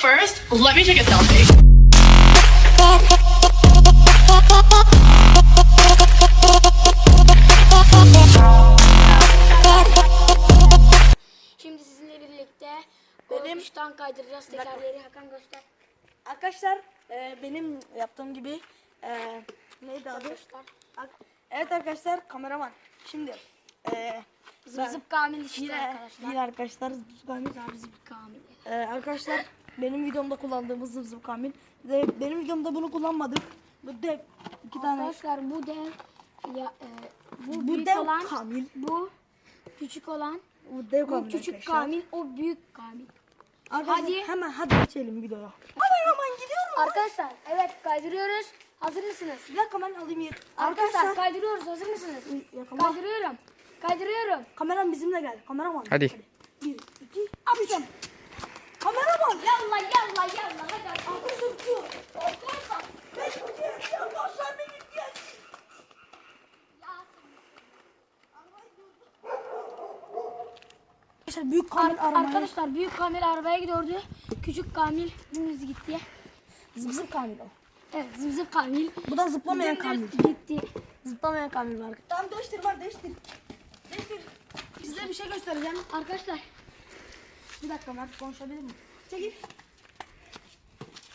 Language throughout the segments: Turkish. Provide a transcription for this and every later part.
first, let me take a selfie. Şimdi sizinle birlikte Benim- uçtan kaydıracağız tekerleri Hakan göster. Arkadaşlar e, benim yaptığım gibi e, neydi adı? Evet arkadaşlar kameraman. Şimdi e, Zıp ben- zıp kamil işte yine, arkadaşlar. yine arkadaşlar zıp kamil. Zıp zıp kamil. E, arkadaşlar benim videomda kullandığımız zıp kamil. Ve benim videomda bunu kullanmadım. Bu dev iki tane. Arkadaşlar bu dev ya e, bu, Bu büyük dev olan kamil. bu küçük olan Bu dev bu kamil küçük arkadaşlar. kamil o büyük kamil. Arkadaşlar Hadi. hemen hadi geçelim videoya. Kameraman gidiyorum. Arkadaşlar evet kaydırıyoruz. Hazır mısınız? Bir dakika ben alayım yer. Arkadaşlar Arkadaşlar kaydırıyoruz. Hazır mısınız? yakala. Kaydırıyorum. Kaydırıyorum. Kameram bizimle gel. Kameraman. Hadi. Bir, iki, atacağım. Kameraman. Yalla yalla yalla hadi. Arkadaşlar tutuyor. Arkadaşlar. Ben tutuyorum. Arkadaşlar beni tutuyor. Arkadaşlar büyük kamera Ar- aramaya. arkadaşlar büyük kamil arabaya gidiyordu. Küçük kamil dümdüz gitti. Zıp zıp kamera. Evet zımzım kamil. Bu da zıplamayan dümdüz kamera. gitti. Zıplamayan kamera var. Tamam değiştir var değiştir. Değiştir. Size bir şey göstereceğim. Arkadaşlar Bir dakika Mert konuşabilir mi? Çekil.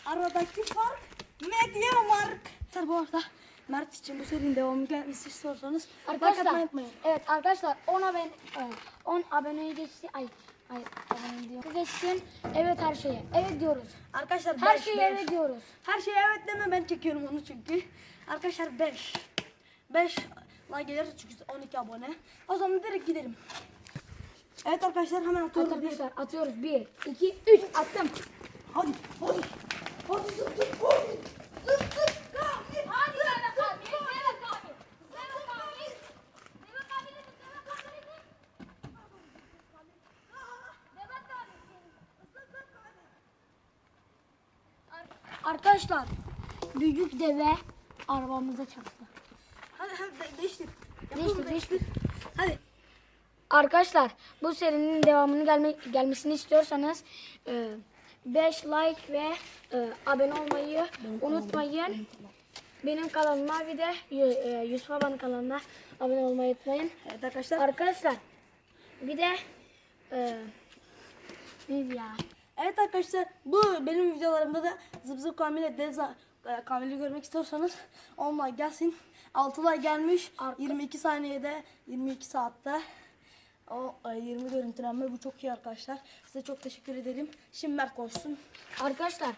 Aradaki fark medya mark. Arkadaşlar bu arada Mert için bu serinin devamı gelmesi istiyorsanız like arkadaşlar unutmayın. evet arkadaşlar 10 abone 10 aboneyi geçti. Ay ay abone diyor. Geçsin. Evet her şeye. Evet diyoruz. Arkadaşlar Her beş, şeye beş. evet diyoruz. Her şeye evet deme ben çekiyorum onu çünkü. Arkadaşlar 5. 5 like gelir çünkü 12 abone. O zaman direkt gidelim. Evet arkadaşlar hemen atıyorum. Arkadaşlar atıyoruz. 1 2 3 attım. Hadi hadi. Hadi zıp zıp hadi. Zıp zıp. Arkadaşlar büyük deve arabamıza çarptı. Hadi hadi de- değiştir. Değiştir, Yapalım, değiştir. Hadi. Arkadaşlar bu serinin devamını gelme, gelmesini istiyorsanız 5 like ve e, abone olmayı unutmayın. Benim kanalıma bir de e, Yusuf Baba'nın kanalına abone olmayı unutmayın. Evet arkadaşlar. Arkadaşlar bir de e, neydi ya? Evet arkadaşlar bu benim videolarımda da zıp zıp kamile deza e, kamili görmek istiyorsanız 10 like gelsin. 6 like gelmiş. Arka- 22 saniyede 22 saatte e, 20 görüntülenme bu çok iyi arkadaşlar. Size çok teşekkür ederim. Şimdi Mert konuşsun. Arkadaşlar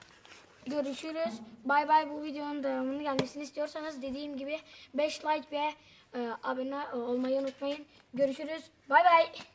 görüşürüz. Bay bay bu videonun devamını gelmesini istiyorsanız dediğim gibi 5 like ve e, abone olmayı unutmayın. Görüşürüz. Bay bay.